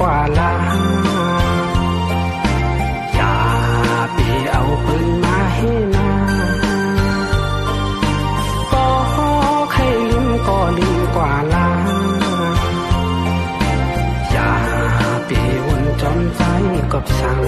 กว่าลาอย่าไปเอาปืนมาให้นาก็ใครลืมก็ลืมกว่าลาอย่าไปวนจนใจกับสั่ง